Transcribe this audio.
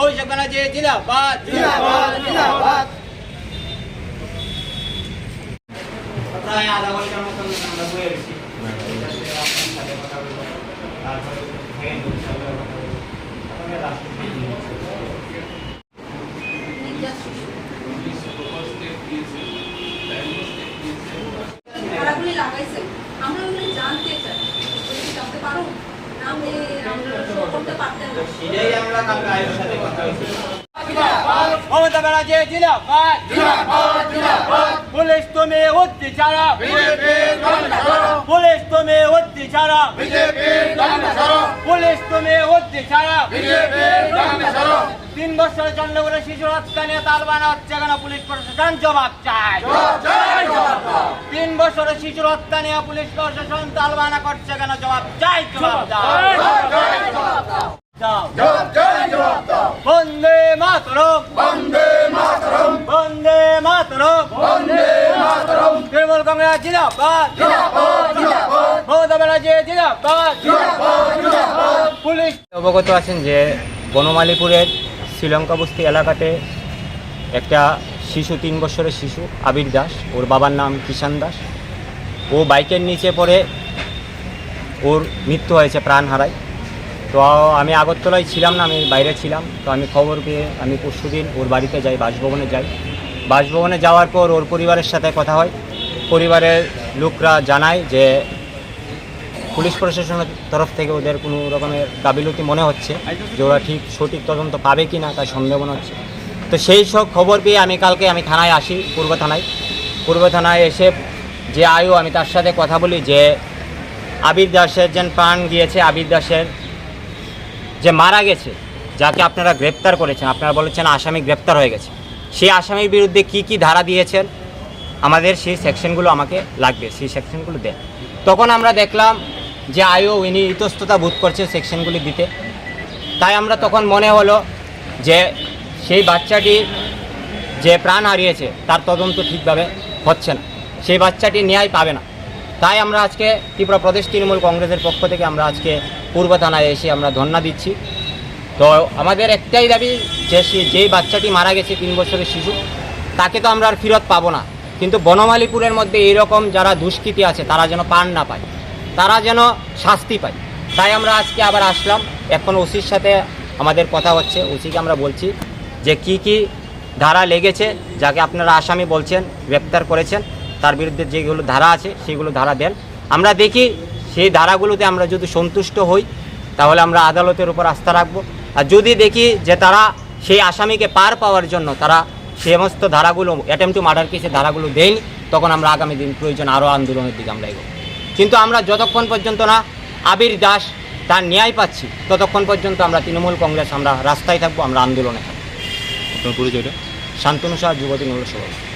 অভিষেক ব্যানার্জি জিন্দাবাদ। জিন্দাবাদ জিন্দাবাদ। প্রায় আধা ঘণ্টার মতো আমরা বয়ে গেছি তারপরে ভেঙে দিচ্ছে, আমরা কথা বলব। তারপরে last এ ভেঙে দিচ্ছে। ভাড়াগুলি লাগাইছেন আমরা ওগুলি জানতে চাই ওগুলি কি জানতে পারো না আমি আমরা করতে পারতেন না এটাই আমরা কালকে আয়ের সাথে কথা হয়েছি মমতা ব্যানার্জি জিন্দাবাদ পুলিশ তুমি উদ্দি ছাড়া। পুলিশ তুমি উদ্দি ছাড়া। পুলিশ তুমি উদ্দি ছাড়া। তিন বছরের চন্দ্রগুলো শিশুর হত্যা নিয়ে তালবানা হচ্ছে কেন? পুলিশ প্রশাসন জবাব চায়। তিন বছরের শিশুর হত্যা নিয়ে পুলিশ প্রশাসন তালবানা করছে কেন জবাব চাই জবাব দাও দাও জবাব চাই জবাব দাও বন্দে মাতরম বন্দে মাতরম বন্দে মাতরম। বন্দে মাতরম। তৃণমূল কংগ্রেস জিন্দাবাদ। জিন্দাবাদ জিন্দাবাদ। মমতা ব্যানার্জি জিন্দাবাদ। জিন্দাবাদ জিন্দাবাদ। পুলিশ। অবগত আছেন যে বনমালীপুরের শ্রীলঙ্কা বস্তি এলাকাতে একটা শিশু তিন বছরের শিশু আবির দাস ওর বাবার নাম কিষান দাস। ও বাইকের নিচে পড়ে ওর মৃত্যু হয়েছে প্রাণ হারায়। তো আমি আগরতলায় ছিলাম না আমি বাইরে ছিলাম। তো আমি খবর পেয়ে আমি পরশুদিন ওর বাড়িতে যাই বাসভবনে যাই। বাসভবনে যাওয়ার পর ওর পরিবারের সাথে কথা হয়। পরিবারের লোকরা জানায় যে পুলিশ প্রশাসনের তরফ থেকে ওদের কোনো রকমের গাবিলতি মনে হচ্ছে যে ওরা ঠিক সঠিক তদন্ত পাবে কি না, তার সন্দেহ মনে হচ্ছে। তো সেই সব খবর পেয়ে আমি কালকে আমি থানায় আসি, পূর্ব থানায়। পূর্ব থানায় এসে যে আয়ু, আমি তার সাথে কথা বলি যে আবির দাসের যেন প্রাণ গিয়েছে, আবির দাসের যে মারা গেছে, যাকে আপনারা গ্রেপ্তার করেছেন, আপনারা বলেছেন আসামি গ্রেপ্তার হয়ে গেছে। সেই আসামির বিরুদ্ধে কি কি ধারা দিয়েছেন, আমাদের সেই সেকশনগুলো আমাকে লাগবে, সেই সেকশনগুলো দেন। তখন আমরা দেখলাম যে আয়ও ইনি ইতস্ততা বোধ করছে সেকশনগুলি দিতে। তাই আমরা তখন মনে হলো যে সেই বাচ্চাটি যে প্রাণ হারিয়েছে, তার তদন্ত ঠিকভাবে হচ্ছে না। সেই বাচ্চাটি ন্যায় পাবে না। তাই আমরা আজকে ত্রিপুরা প্রদেশ তৃণমূল কংগ্রেসের পক্ষ থেকে আমরা আজকে পূর্ব থানায় এসে আমরা ধর্ণা দিচ্ছি। তো আমাদের একটাই দাবি যে যেই বাচ্চাটি মারা গেছে তিন বছরের শিশু, তাকে তো আমরা আর ফেরত পাবো না। কিন্তু বনমালীপুরের মধ্যে এইরকম যারা দুষ্কৃতী আছে, তারা যেন পান না পায়, তারা যেন শাস্তি পায়। তাই আমরা আজকে আবার আসলাম। এখন ওসির সাথে আমাদের কথা হচ্ছে। ওসিকে আমরা বলছি যে কি কি ধারা লেগেছে, যাকে আপনারা আসামি বলছেন, গ্রেপ্তার করেছেন, তার বিরুদ্ধে যেগুলো ধারা আছে, সেগুলো ধারা দেন। আমরা দেখি সেই ধারাগুলোতে আমরা যদি সন্তুষ্ট হই, তাহলে আমরা আদালতের উপর আস্থা রাখব। আর যদি দেখি যে তারা সেই আসামিকে পার পাওয়ার জন্য তারা সমস্ত ধারাগুলো অ্যাটেম্প টু মার্ডার কেসের ধারাগুলো দেয়নি তখন আমরা আগামী দিন প্রয়োজন আরও আন্দোলনের দিকে আমরা এগোবো। কিন্তু আমরা যতক্ষণ পর্যন্ত না আবির দাস তার ন্যায় পাচ্ছি ততক্ষণ পর্যন্ত আমরা তৃণমূল কংগ্রেস আমরা রাস্তায় থাকব আমরা আন্দোলনে থাকব। আপনার পরিচয়টা? শান্তনু শাহ যুবতী নগর সভা